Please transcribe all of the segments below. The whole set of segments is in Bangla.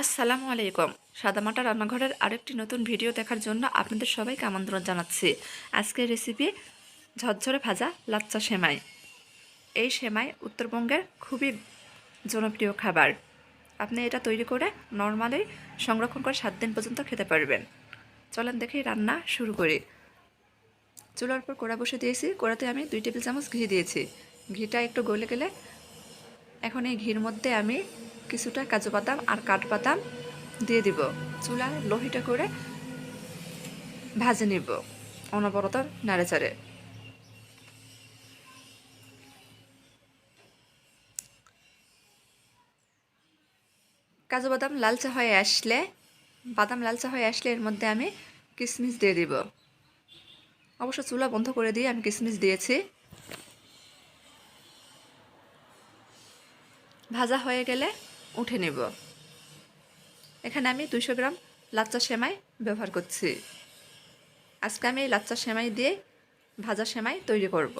আসসালামু আলাইকুম। সাদামাটা রান্নাঘরের আরেকটি নতুন ভিডিও দেখার জন্য আপনাদের সবাইকে আমন্ত্রণ জানাচ্ছি। আজকের রেসিপি ঝরঝরে ভাজা লাচ্চা সেমাই। এই সেমাই উত্তরবঙ্গের খুবই জনপ্রিয় খাবার। আপনি এটা তৈরি করে নর্মালি সংরক্ষণ করে সাত দিন পর্যন্ত খেতে পারবেন। চলেন দেখি রান্না শুরু করি। চুলার উপর কোড়া বসে দিয়েছি। কোড়াতে আমি দুই টেবিল চামচ ঘি দিয়েছি। ঘিটা একটু গলে গেলে এখন এই ঘির মধ্যে আমি কিছুটা কাজু বাদাম আর কাঠবাদাম দিয়ে দিব। চুলায় লোহিটা করে ভাজে নিব অনবরত নাড়েচাড়ে কাজু বাদাম লালচে হয়ে আসলে, বাদাম লালচে হয়ে আসলে এর মধ্যে আমি কিশমিশ দিয়ে দিব। অবশ্য চুলা বন্ধ করে দিয়ে আমি কিশমিশ দিয়েছি। ভাজা হয়ে গেলে উঠে নেব। এখানে আমি দুশো গ্রাম লাচ্চা সেমাই ব্যবহার করছি। আজকে আমি এই লাচ্চা সেমাই দিয়ে ভাজা সেমাই তৈরি করব।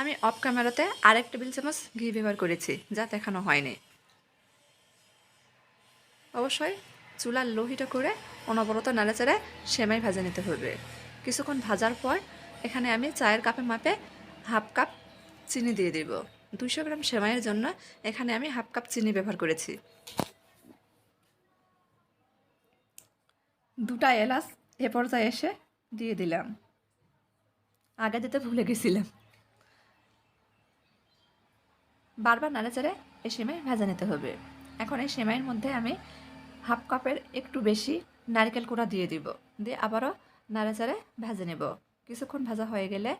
আমি অফ ক্যামেরাতে আরেক টেবিল চামচ ঘি ব্যবহার করেছি, যা দেখানো হয়নি। অবশ্যই চুলার লোহিটা করে অনবরত নাড়াচাড়ে সেমাই ভাজে নিতে হবে। কিছুক্ষণ ভাজার পর এখানে আমি চায়ের কাপে মাপে হাফ কাপ চিনি দিয়ে দিব। দুশো গ্রাম সেমাইয়ের জন্য এখানে আমি হাফ কাপ চিনি ব্যবহার করেছি। দুটা এলাচ এ পর্যায়ে এসে দিয়ে দিলাম। আগে দিতে ভুলে গেছিলাম। বারবার নাড়াচাড়ে এই সেমাই ভেজে নিতে হবে। এখন এই সেমাইয়ের মধ্যে আমি হাফ কাপের একটু বেশি নারকেল কোড়া দিয়ে দিব। দিয়ে আবারও নাড়াচাড়ে ভেজে নেব। কিছুক্ষণ ভাজা হয়ে গেলে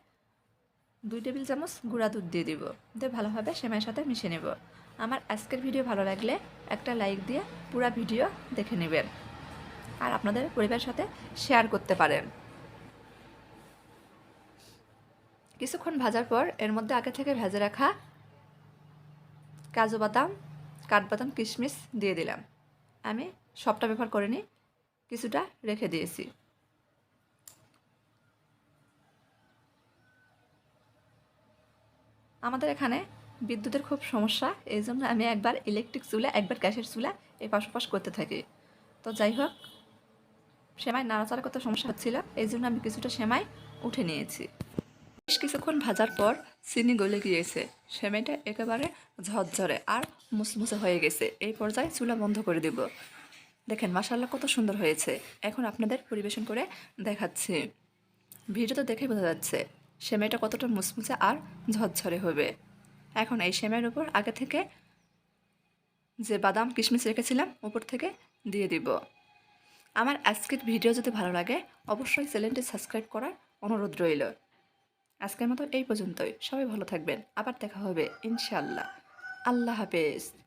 দুই টেবিল চামচ গুঁড়া দুধ দিয়ে দিব। দিয়ে ভালোভাবে সেমাইয়ের সাথে মিশিয়ে নেব। আমার আজকের ভিডিও ভালো লাগলে একটা লাইক দিয়ে পুরো ভিডিও দেখে নেবেন। আর আপনাদের পরিবারের সাথে শেয়ার করতে পারেন। কিছুক্ষণ ভাজার পর এর মধ্যে আগে থেকে ভেজে রাখা কাজু বাদাম, কাঠবাদাম, কিশমিশ দিয়ে দিলাম। আমি সবটা ব্যবহার করিনি, কিছুটা রেখে দিয়েছি। আমাদের এখানে বিদ্যুতের খুব সমস্যা এই জন্য আমি একবার ইলেকট্রিক চুলা, একবার গ্যাসের চুলা এই পাশাপাশ করতে থাকি। তো যাই হোক, সেমাই নাড়াচাড়া করতে সমস্যা হচ্ছিল এই জন্য আমি কিছুটা সেমাই উঠে নিয়েছি। বেশ কিছুক্ষণ ভাজার পর চিনি গলে গিয়েছে। সেমাইটা একেবারে ঝরঝরে আর মুসমুসে হয়ে গেছে। এই পর্যায়ে চুলা বন্ধ করে দেব। দেখেন মাসাল্লা কত সুন্দর হয়েছে। এখন আপনাদের পরিবেশন করে দেখাচ্ছি। ভিডিও তো দেখে বোঝা যাচ্ছে সেমাইটা কতটা মুসমুসে আর ঝরঝরে হবে। এখন এই সেমাইয়ের উপর আগে থেকে যে বাদাম, কিশমিশ রেখেছিলাম, উপর থেকে দিয়ে দিব। আমার আজকের ভিডিও যদি ভালো লাগে, অবশ্যই চ্যানেলটি সাবস্ক্রাইব করার অনুরোধ রইল। আজকের মতো এই পর্যন্তই। সবাই ভালো থাকবেন। আবার দেখা হবে ইনশাল্লাহ আল্লাহ হাফেজ।